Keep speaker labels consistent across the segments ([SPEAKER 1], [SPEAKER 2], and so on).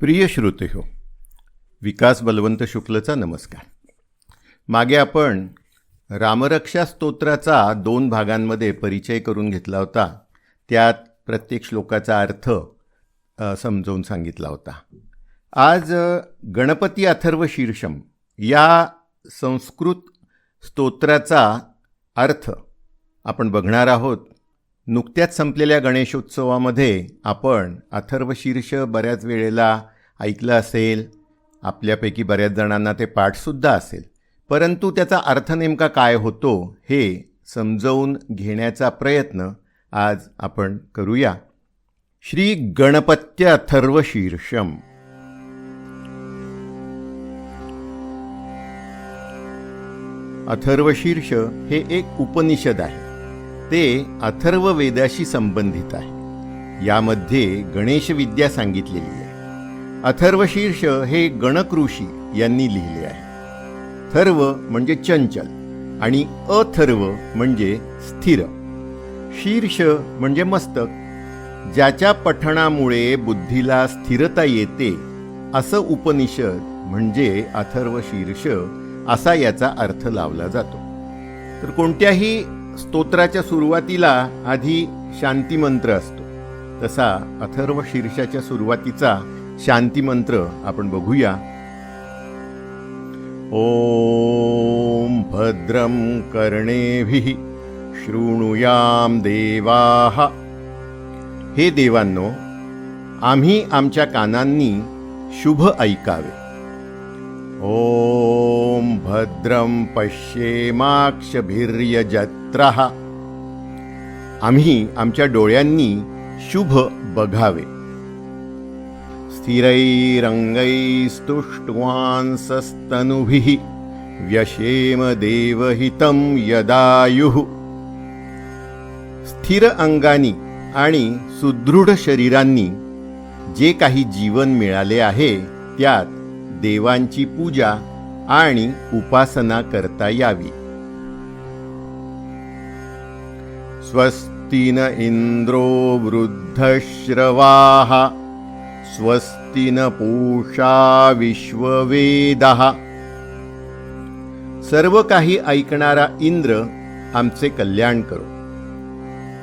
[SPEAKER 1] प्रिय श्रोते हो विकास बलवंत शुक्लचा नमस्कार. मागे आपण रामरक्षा स्तोत्राचा दोन भागांमध्ये परिचय करून घेतला होता. त्यात प्रत्येक श्लोकाचा अर्थ समजवून समजावून सांगितला होता. आज गणपती अथर्व शीर्षम या संस्कृत स्तोत्राचा अर्थ आपण बघणार आहोत. नुकत्याच संपलेल्या गणेशोत्सवामध्ये आपण अथर्वशीर्ष बऱ्याच वेळेला ऐकलं असेल आपल्यापैकी बऱ्याच जणांना ते पाठसुद्धा असेल. परंतु त्याचा अर्थ नेमका काय होतो हे समजवून घेण्याचा प्रयत्न आज आपण करूया. श्री गणपत्य अथर्वशीर्षम अथर्वशीर्ष हे एक उपनिषद आहे. ते अथर्व वेदाशी संबंधित आहे. यामध्ये गणेश विद्या सांगितलेली आहे. अथर्वशीर्ष हे गणकृषी यांनी लिहिले आहे. थर्व म्हणजे चंचल आणि अथर्व म्हणजे स्थिर. शीर्ष म्हणजे मस्तक. ज्याच्या पठणामुळे बुद्धीला स्थिरता येते असं उपनिषद म्हणजे अथर्व शीर्ष असा याचा अर्थ लावला जातो. तर कोणत्याही स्तोत्राच्या सुरुवातीला आधी शांती मंत्र असतो. तसा अथर्व शीर्षाच्या सुरुवातीचा शांती मंत्र आपण बघूया. ओम भद्रं कर्णेभिः शृणुयाम देवाः. हे देवांनो आम्ही आमच्या कानांनी शुभ ऐकावे. ओम भद्रं राहा आम्ही आमच्या डोळ्यांनी शुभ बघावे. स्थिरैरङ्गैस्तुष्ट्वांसस्तनुभिः व्यशेम देवहितं यदायुः. स्थिर अंगानी आणि सुदृढ शरीरांनी जे काही जीवन मिळाले आहे त्यात देवांची पूजा आणि उपासना करता यावी. स्वस्ति न इन्द्रो वृद्धश्रवाः स्वस्ति न पूषा विश्ववेदः। सर्व काही ऐकणारा इंद्र आमचे कल्याण करो।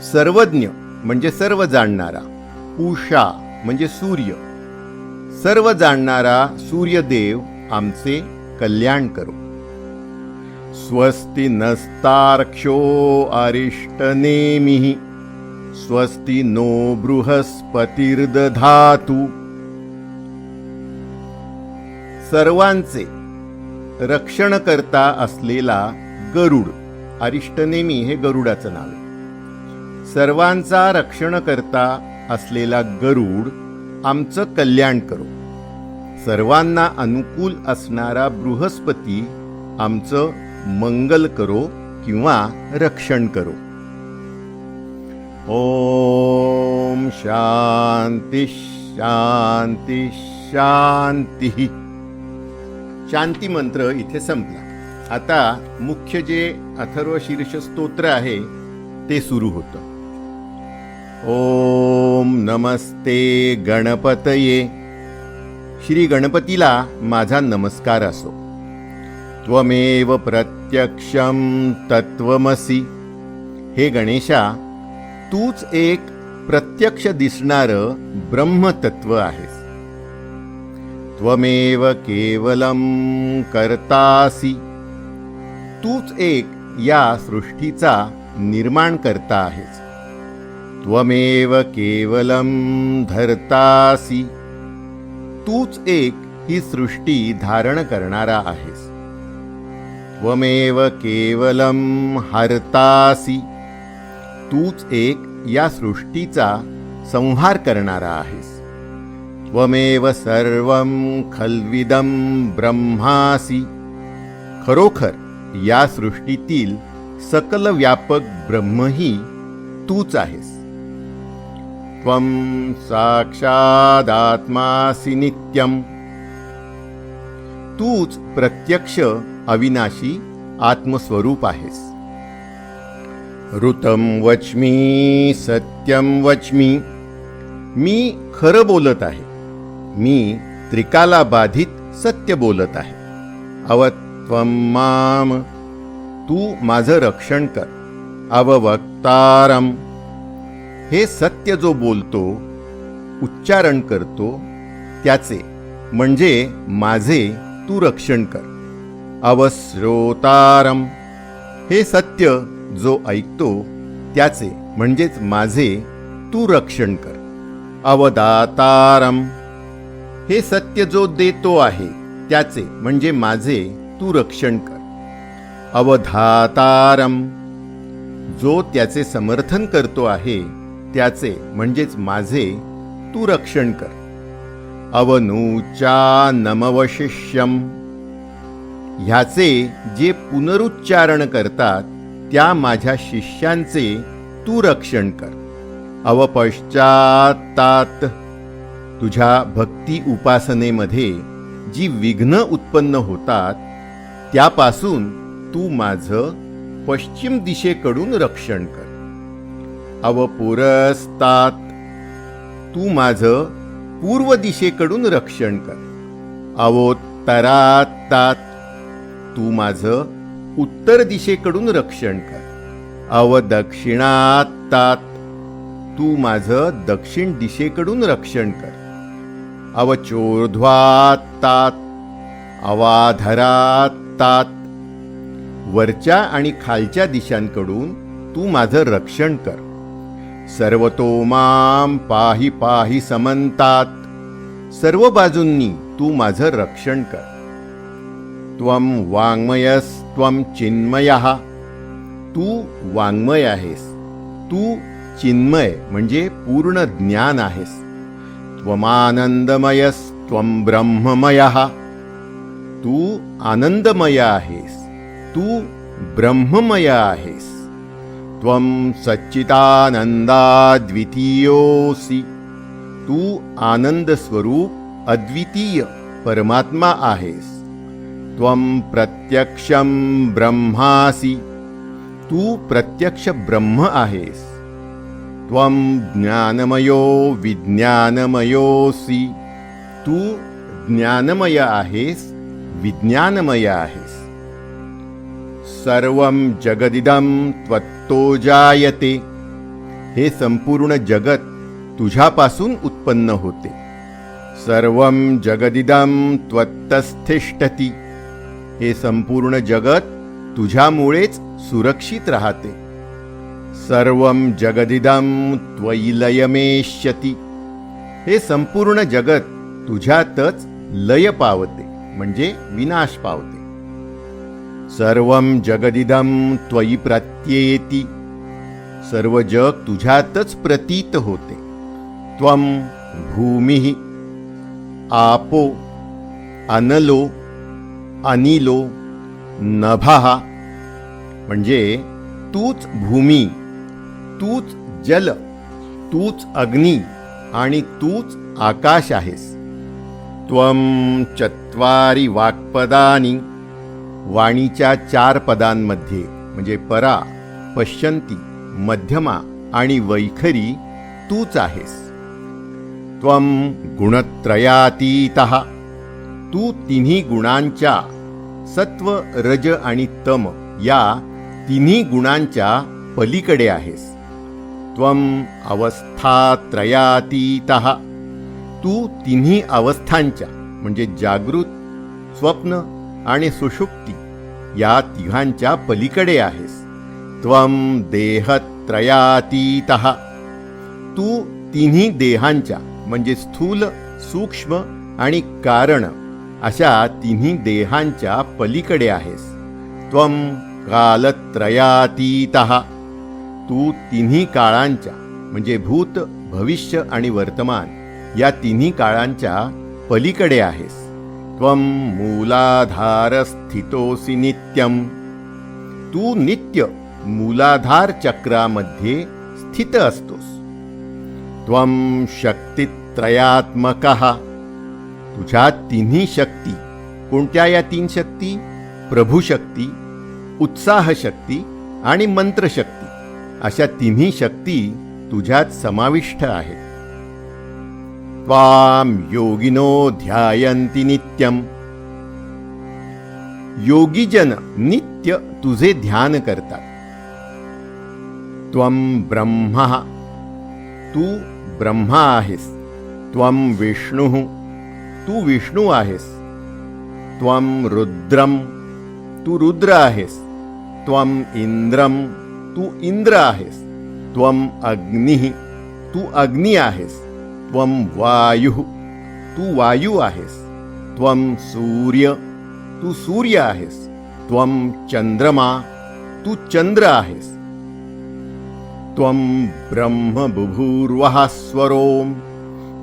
[SPEAKER 1] सर्वज्ञ म्हणजे सर्व जाणणारा पूषा म्हणजे सूर्य। सर्व जाणणारा सूर्यदेव आमचे कल्याण करो। स्वस्ति नस्तार्क्ष्यो अरिष्टनेमिः स्वस्ति नो बृहस्पतिर्दधातु। सर्वांचे रक्षणकर्ता असलेला गरुड अरिष्टनेमी हे गरुडाचं नाव आहे. सर्वांचा रक्षणकर्ता असलेला गरुड आमचं कल्याण करो. सर्वांना अनुकूल असणारा बृहस्पती आमचं मंगल करो किंवा रक्षण करो. ओम शांती शांती शांती. शांती मंत्र इथे संपला. आता मुख्य जे अथर्व शीर्ष स्तोत्र आहे ते सुरू होतं. ओम नमस्ते गणपतये. श्री गणपतीला माझा नमस्कार असो. त्वमेव प्रत्यक्षम तत्वमसी हे गणेशा तूच एक प्रत्यक्ष दिसणारं ब्रह्मतत्व आहेस. त्वमेव केवलम करतासी. तूच एक या सृष्टीचा निर्माण करता आहेस. त्वमेव केवलम धरतासी. तूच एक ही सृष्टी धारण करणारा आहेस. त्वमेव केवलम हरतासी. तूच एक या सृष्टीचा संहार करणारा आहेस. त्वमेव सर्वं खल्विदं ब्रह्मासी. खरोखर या सृष्टीतील सकल व्यापक ब्रह्मही तूच आहेस. त्वं साक्षादात्मासी नित्यम तूच प्रत्यक्ष अविनाशी आत्मस्वरूप आहेस. ऋतम वचमी सत्यम वचमी मी खरं बोलत आहे. मी त्रिकाला बाधित सत्य बोलत आहे. अवत्वम माम तू माझं रक्षण कर. अववक्तारम हे सत्य जो बोलतो उच्चारण करतो त्याचे म्हणजे माझे तू रक्षण कर. अवस्रोतारम। हे सत्य जो ऐकतो त्याचे म्हणजेच माझे तू रक्षण कर। अवदातारम। हे सत्य जो देतो आहे त्याचे म्हणजे माझे तू रक्षण कर। अवधातारम। जो त्याचे समर्थन करतो आहे त्याचे म्हणजेच माझे तू रक्षण कर। अवनूचा नमवशिष्यम ह्याचे जे पुनरुच्चारण करतात त्या माझ्या शिष्यांचे तू रक्षण कर. अवपश्चातात तुझ्या भक्ती उपासनेमध्ये जी विघ्न उत्पन्न होतात त्यापासून तू माझं पश्चिम दिशेकडून रक्षण कर. अवपुरस्तात तू माझं पूर्व दिशेकडून रक्षण कर. अवोत्तरातात तू माझं उत्तर दिशेकडून रक्षण कर. अव अवदक्षिणातात तू माझं दक्षिण दिशेकडून रक्षण कर. अव अवचोर्ध्वातात अवाधरातात वरच्या आणि खालच्या दिशांकडून तू माझं रक्षण कर. सर्वतो माम पाही पाही समंतात सर्व बाजूंनी तू माझं रक्षण कर. त्वम वाङ्मयस्त्वम चिन्मय। तू वाङ्मय आहेस। तू चिन्मय म्हणजे पूर्ण ज्ञान आहेस। त्वमानंदमयस्त्वम ब्रह्ममय। तू आनंदमय आहेस। तू ब्रह्ममय आहेस। त्वम सच्चितानंदाद्वितीयोसी तू आनंद स्वरूप अद्वितीय परमात्मा आहेस। त्वं प्रत्यक्षं ब्रह्मासि। तू प्रत्यक्ष ब्रह्म आहेस। त्वं ज्ञानमयो विज्ञानमयोसी तू ज्ञानमय आहेस विज्ञानमय आहेस। सर्वं जगदिदं त्वत्तो जायते। हे संपूर्ण जगत तुझ्यापासून उत्पन्न होते। सर्वं जगदिदं त्वत्तस्थिष्ठती हे संपूर्ण जगत तुझ्यामुळेच सुरक्षित राहते. सर्वं जगदिदं त्वयि लयमेष्यती. हे संपूर्ण जगत तुझ्यातच लय पावते म्हणजे विनाश पावते. सर्वं जगदिदम त्वयि प्रत्येती. सर्व जग तुझ्यातच प्रतीत होते. त्वम भूमी आपो अनलो अनिलो नभः. म्हणजे तूच भूमी तूच जल तूच अग्नी आणि तूच आकाश आहेस. त्वम चत्वारी वाक्पदानी वाणीच्या चार पदांमध्ये म्हणजे परा पश्यंती मध्यमा आणि वैखरी तूच आहेस. त्वम गुणत्रयातीत तू तिन्ही गुणांच्या सत्व रज आणि तम या तिन्ही गुणांच्या पलीकडे आहेस. त्वम अवस्थात्रयातीत. तू तिन्ही अवस्थांच्या म्हणजे जागृत स्वप्न आणि सुषुप्ती या तिघांच्या पलीकडे आहेस. त्वम देहत्रयातीत. तू तिन्ही देहांच्या म्हणजे स्थूल सूक्ष्म आणि कारण अशा तिन्ही देहांच्या पलीकडे आहेस. त्वम कालत्रयातीत. तू तिन्ही काळांच्या म्हणजे भूत भविष्य आणि वर्तमान या तिन्ही काळांच्या पलीकडे आहेस. त्वम मूलाधार स्थितोसी नित्यम. तू नित्य मूलाधार चक्रामध्ये स्थित असतोस. त्वम शक्तित्रयात्मक. तुझ्या तिन्ही शक्ती. कोणत्या या तीन शक्ती? प्रभुशक्ती उत्साह शक्ती आणि मंत्रशक्ती अशा तिन्ही शक्ती तुझ्यात समाविष्ट आहेत. त्वां योगिनो ध्यायंती नित्यम. योगीजन नित्य तुझे ध्यान करतात. त्वं ब्रह्मा. तू ब्रह्मा आहेस. त्वं विष्णू. तू विष्णू आहेस. त्वं रुद्रम तू रुद्र आहेस. त्वं इंद्रम तू इंद्र आहेस. त्वम अग्नि तू अग्नि आहेस. त्वं वायु तू वायू आहेस. त्वं सूर्य तू सूर्य आहेस. त्वं चंद्रमा तू चंद्र आहेस. त्वं ब्रह्म बुभूर्वः स्वरोम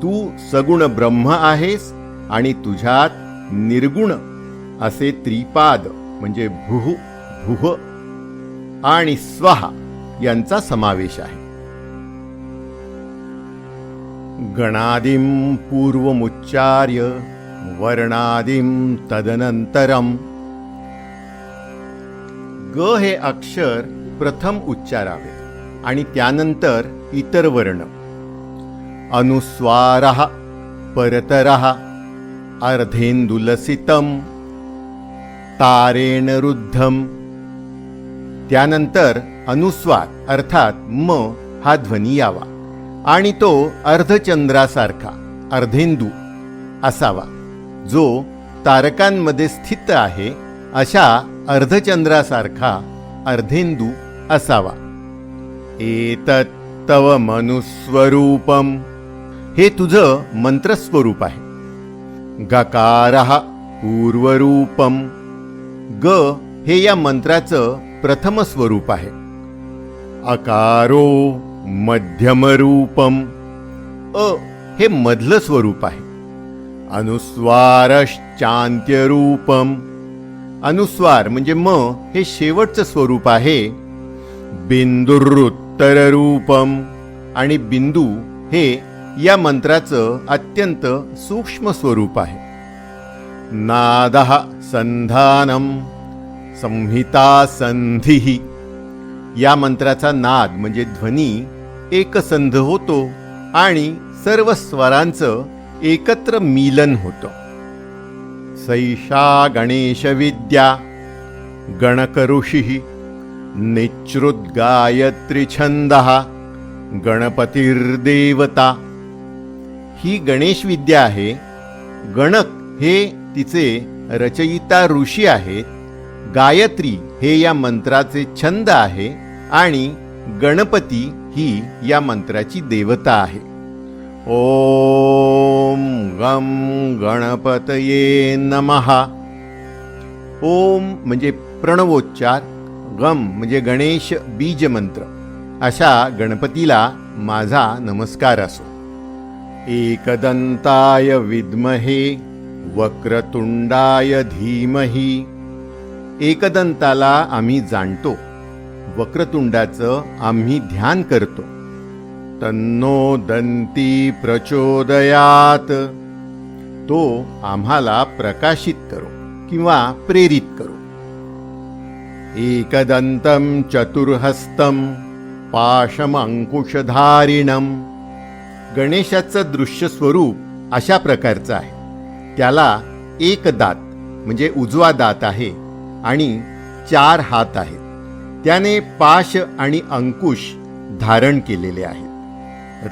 [SPEAKER 1] तू सगुण ब्रह्म आहेस. आणि तुझ्यात निर्गुण असे त्रिपाद म्हणजे भुः भुह आणि स्वाहा यांचा समावेश आहे. गणादिं पूर्वमुच्चार्य वर्णादिं तदनंतरम ग हे अक्षर प्रथम उच्चारावे आणि त्यानंतर इतर वर्ण. अनुस्वार परतरहा अर्धेंदुलसितम तारेण रुद्धम। त्यानंतर अनुस्वार अर्थात म हा ध्वनी यावा आणि तो अर्धचंद्रासारखा अर्धेंदू असावा जो तारकांमध्ये स्थित आहे अशा अर्धचंद्रासारखा अर्धेंदू असावा। एतत् तव मनुस्वरूपम। हे तुझं मंत्रस्वरूप आहे। गकार पूर्वरूपम। ग हे या मंत्राचं प्रथम स्वरूप आहे. अकारो मध्यमरूपम। अ हे मधलं स्वरूप आहे. अनुस्वारश्चांत्यरूपम अनुस्वार म्हणजे म हे शेवटचं स्वरूप आहे. बिंदुरुत्तररूपम आणि बिंदू हे या मंत्राचं अत्यंत सूक्ष्म स्वरूप आहे. नाद संधानम संहिता संधी. या मंत्राचा नाद म्हणजे ध्वनी एकसंध होतो आणि सर्व स्वरांचं एकत्र मिलन होतं. सैषा गणेश विद्या गणकऋषी निश्रुद्गायत्री छंद गणपतीर्देवता ही गणेश विद्या आहे. गणक हे तिचे रचयिता ऋषी आहेत गायत्री हे या मंत्राचे छंद आहे आणि गणपती ही या मंत्राची देवता आहे. ओम गम गणपतये नमहा ओम म्हणजे प्रणवोच्चार गम म्हणजे गणेश बीज मंत्र अशा गणपतीला माझा नमस्कार असो. एकदंताय विद्महे वक्रतुंडाय धीमही. एकदंताला आम्ही जाणतो वक्रतुंडाचं आम्ही ध्यान करतो. तन्नो दंती प्रचोदयात. तो आम्हाला प्रकाशित करो किंवा प्रेरित करो. एकदंतम चतुर्हस्तम पाशम अंकुशधारिणम गणेशाचं दृश्य स्वरूप अशा प्रकारचं आहे. त्याला एक दात म्हणजे उजवा दात आहे आणि चार हात आहेत. त्याने पाश आणि अंकुश धारण केलेले आहेत.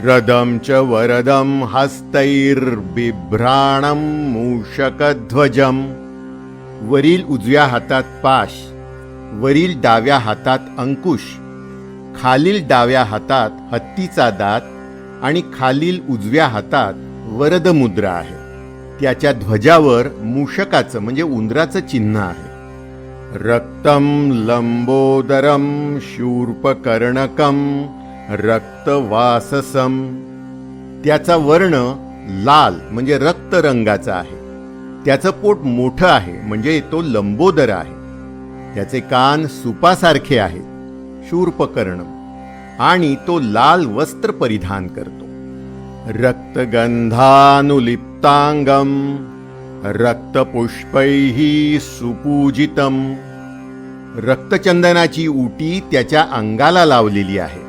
[SPEAKER 1] रदम च वरदम हस्तैर्बिभ्राणम मूषकध्वजम वरील उजव्या हातात पाश वरील डाव्या हातात अंकुश खालील डाव्या हातात हत्तीचा दात आणि खालील उजव्या हातात वरद मुद्रा आहे. त्याच्या ध्वजावर मूषकाचं म्हणजे उंदराचं चिन्ह आहे. रक्तम लंबोदरम शूर्पकर्णकम रक्तवाससम त्याचा वर्ण लाल म्हणजे रक्त रंगाचा आहे. त्याचं पोट मोठं आहे म्हणजे तो लंबोदर आहे. त्याचे कान सुपासारखे आहेत. शूर्पकर्ण. आणि तो लाल वस्त्र परिधान करतो. रक्तगंधानुलिप्तांगम रक्तपुष्पैः सुपूजितम. रक्तचंदनाची उटी त्याच्या अंगाला लावलेली आहे.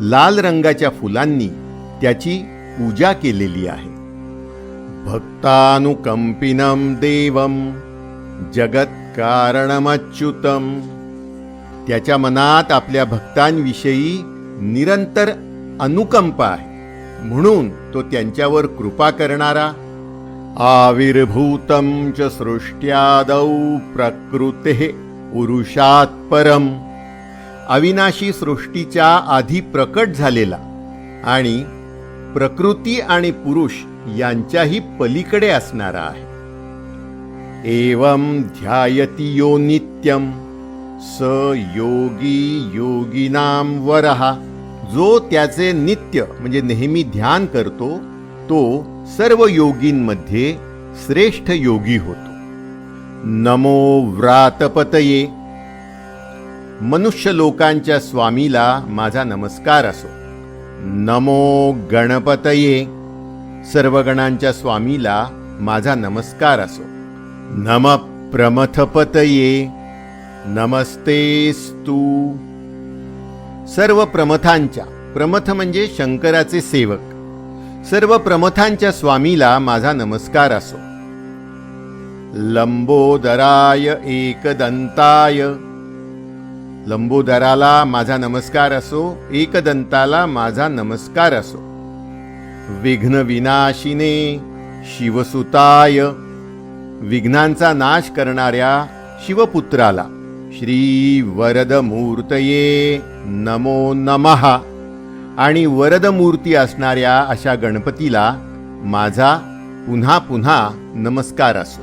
[SPEAKER 1] लाल रंगाच्या फुलांनी त्याची पूजा केलेली आहे. भक्तानुकंपिनं देवं जगत्कारणमच्युतम. त्याच्या मनात आपल्या भक्तांविषयी निरंतर अनुकंप आहे. म्हणून तो त्यांच्यावर कृपा करणारा आविर्भूतं च सृष्ट्यादौ प्रकृते पुरुषात् परम. अविनाशी सृष्टीच्या आधी प्रकट झालेला आणि प्रकृती आणि पुरुष यांच्याही पलीकडे असणारा आहे. एवं ध्यायती यो नित्यं स योगी योगिनां वरहा जो त्याचे नित्य म्हणजे नेहमी ध्यान करतो तो सर्व योगींमध्ये श्रेष्ठ योगी होतो. नमो व्रातपतये. मनुष्य लोकांच्या स्वामीला माझा नमस्कार असो. नमो गणपतये. सर्व गणांच्या स्वामीला माझा नमस्कार असो. नम प्रमथपतये. नमस्तेस्तू सर्व प्रमथांच्या प्रमथ म्हणजे शंकराचे सेवक. सर्व प्रमथांच्या स्वामीला माझा नमस्कार असो. लंबोदराय एकदंताय. लंबोदराला माझा नमस्कार असो एकदंताला माझा नमस्कार असो. विघ्न विनाशिने शिवसुताय. विघ्नांचा नाश करणाऱ्या शिवपुत्राला. श्री वरदमूर्तये नमो नमः. आणि वरदमूर्ती असणाऱ्या अशा गणपतीला माझा पुन्हा पुन्हा नमस्कार असो.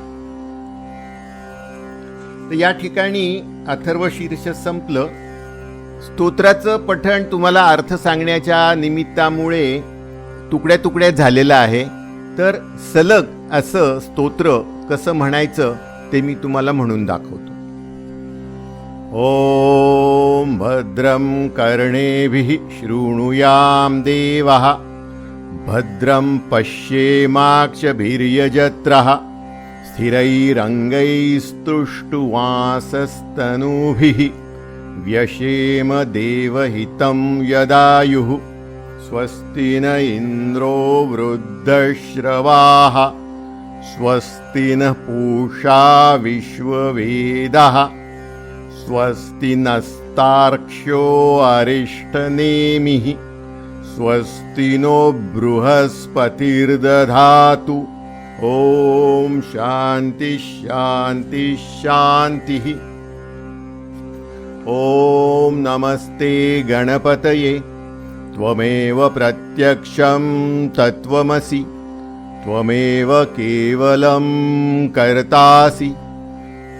[SPEAKER 1] तर या ठिकाणी अथर्व शीर्ष संपलं. स्तोत्राचं पठण तुम्हाला अर्थ सांगण्याच्या निमित्तामुळे तुकड्या तुकड्या झालेलं आहे. तर सलग असं स्तोत्र कसं म्हणायचं ते मी तुम्हाला म्हणून दाखवतो. ॐ भद्रं कर्णेभिः शृणुयां देवः भद्रं पश्येमाक्षभिर्यजत्रः स्थिरैरङ्गैस्तुष्टुवासस्तनूभिः व्यशेम देवहितं यदायुः स्वस्ति न इन्द्रो वृद्धश्रवाः स्वस्ति नः पूषा विश्ववेदः स्वस्ति नस्तार्क्ष्यो अरिष्टनेमिः। स्वस्ति नो बृहस्पतिर्दधातु। ॐ शान्ति। ॐ नमस्ते गणपतये। त्वमेव प्रत्यक्षं तत्त्वमसि। त्वमेव केवलं कर्तासि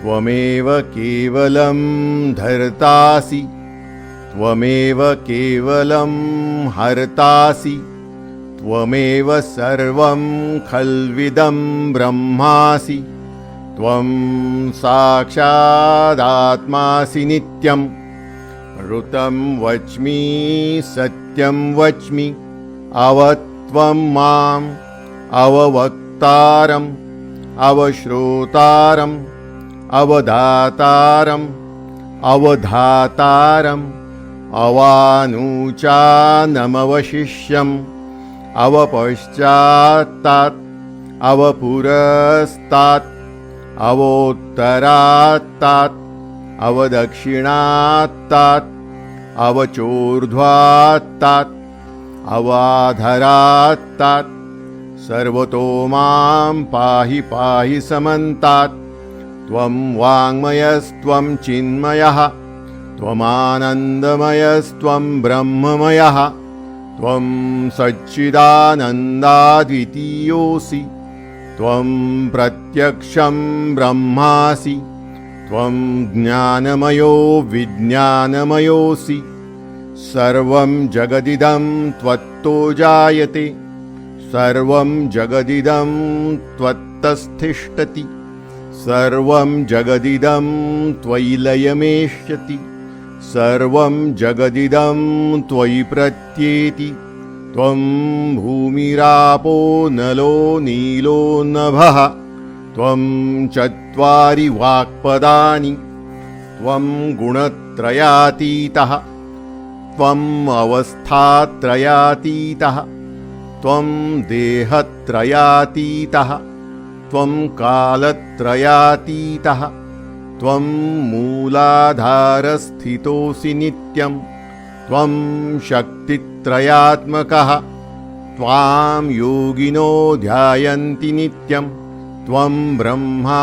[SPEAKER 1] त्वमेव केवलं धर्तासि त्वमेव केवलं हर्तासि त्वमेव सर्वं खल्विदं ब्रह्मासि त्वं साक्षादात्मासि नित्यम् ऋतं वच्मि सत्यं वच्मि अवत्वं माम् अववक्तारम् अवश्रोतारम् अवधातारम् अवधातारम् अवानूचानमवशिष्यम् अवपश्चात्तात् अवपुरस्तात् अवोत्तरात्तात् अवदक्षिणात्तात् अवचोर्ध्वात्तात् अवाधरात्तात् सर्वतो मां पाहि पाहि समन्तात् त्वं वाङ्मयस्त्वं चिन्मयः त्वमानन्दमयस्त्वं ब्रह्ममयः त्वं सच्चिदानन्दाद्वितीयोऽसि त्वं प्रत्यक्षं ब्रह्मासि त्वं ज्ञानमयो विज्ञानमयोऽसि सर्वं जगदिदं त्वत्तो जायते सर्वं जगदिदं त्वत्तस्तिष्ठति। सर्वं जगदिदं त्वयि लयमेष्यति सर्वं जगदिदं त्वयि प्रत्येति त्वं भूमिरापो नलो नीलो नभः त्वं चत्वारि वाक्पदानि त्वं गुणत्रयातीतः त्वम् अवस्थात्रयातीतः त्वं देहत्रयातीतः। त्वं कालत्रयातीतः त्वं मूलाधारस्थितोऽसि नित्यं त्वं शक्तित्रयात्मकः त्वां योगिनो ध्यायन्ति नित्यं त्वं ब्रह्मा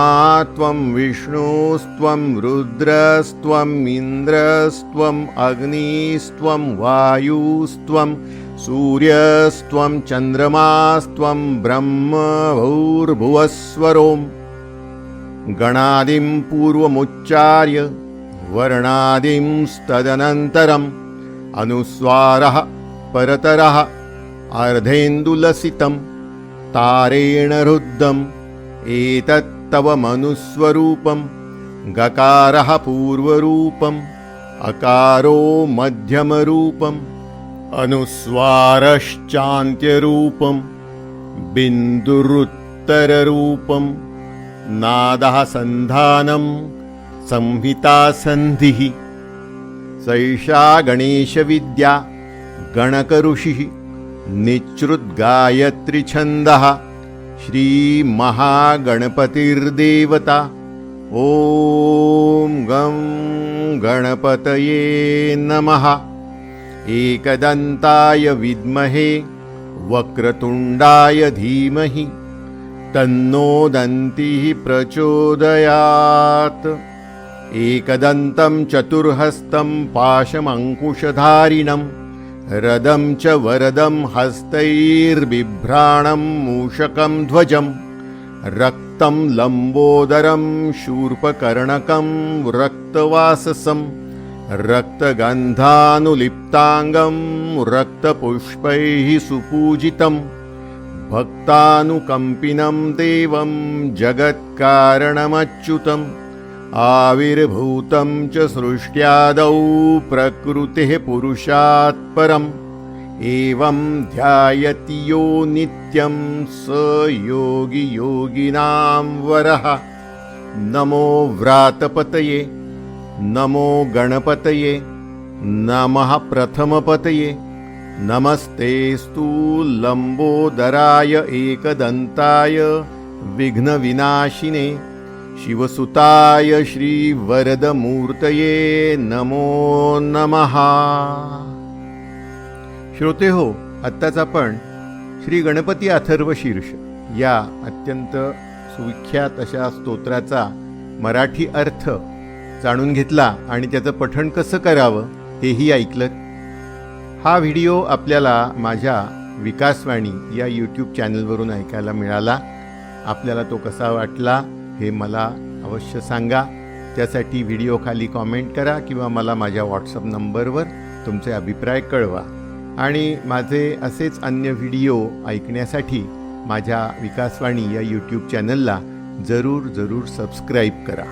[SPEAKER 1] त्वं विष्णुस्त्वं रुद्रस्त्वम् इन्द्रस्त्वम् अग्निस्त्वं वायुस्त्वं सूर्यस्त्वं चन्द्रमास्त्वं ब्रह्म भूर्भुवस्वरोम् गणादिं पूर्वमुच्चार्य वर्णादिंस्तदनन्तरम् अनुस्वारः परतरः अर्धेन्दुलसितं तारेण रुद्धम् एतत्तव मनुस्वरूपं गकारः पूर्वरूपम् अकारो मध्यमरूपम् अनुस्वारश्चान्त्यरूपं बिन्दुरुत्तररूपं नादः सन्धानं संहितासन्धिः सैषा गणेशविद्या गणकऋषिः निःसृद्गायत्रिछन्दः श्रीमहागणपतिर्देवता ॐ गं गणपतये नमः। एकदन्ताय विद्महे वक्रतुण्डाय धीमहि तन्नो दंती प्रचोदयात्। एकदन्तं चतुर्हस्तं पाशमङ्कुशधारिणं रदं च वरदं हस्तैर्बिभ्राणं मूषकं ध्वजं रक्तं लम्बोदरं शूर्पकर्णकं रक्तवाससं रक्तगन्धानुलिप्ताङ्गं रक्तपुष्पैः सुपूजितम् भक्तानुकम्पिनं देवं जगत्कारणमच्युतम् आविर्भूतं च सृष्ट्यादौ प्रकृतेः पुरुषात् परम् एवं ध्यायति यो नित्यं स योगी योगिनां वरः। नमो व्रातपतये। नमो गणपतये नमः प्रथमपतये। नमस्तेस्तु लम्बोदराय एकदन्ताय विघ्नविनाशिने। शिवसुताय श्रीवरदमूर्तये नमो नमः। श्रोते हो आत्ताच आपण श्री गणपती अथर्व शीर्ष या अत्यंत सुविख्यात अशा स्तोत्राचा मराठी अर्थ जाणून घेतला आणि त्याचं पठण कसं करावं हेही ऐकलं? हा व्हिडिओ आपल्याला माझ्या विकासवाणी या यूट्यूब चॅनलवरून ऐकायला मिळाला. आपल्याला तो कसा वाटला हे मला अवश्य सांगा. त्यासाठी व्हिडिओ खाली कॉमेंट करा किंवा मला माझ्या व्हॉट्सअप नंबरवर तुमचे अभिप्राय कळवा. आणि माझे असेच अन्य व्हिडिओ ऐकण्यासाठी माझ्या विकासवाणी या यूट्यूब चॅनलला जरूर जरूर सबस्क्राईब करा.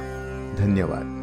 [SPEAKER 1] धन्यवाद.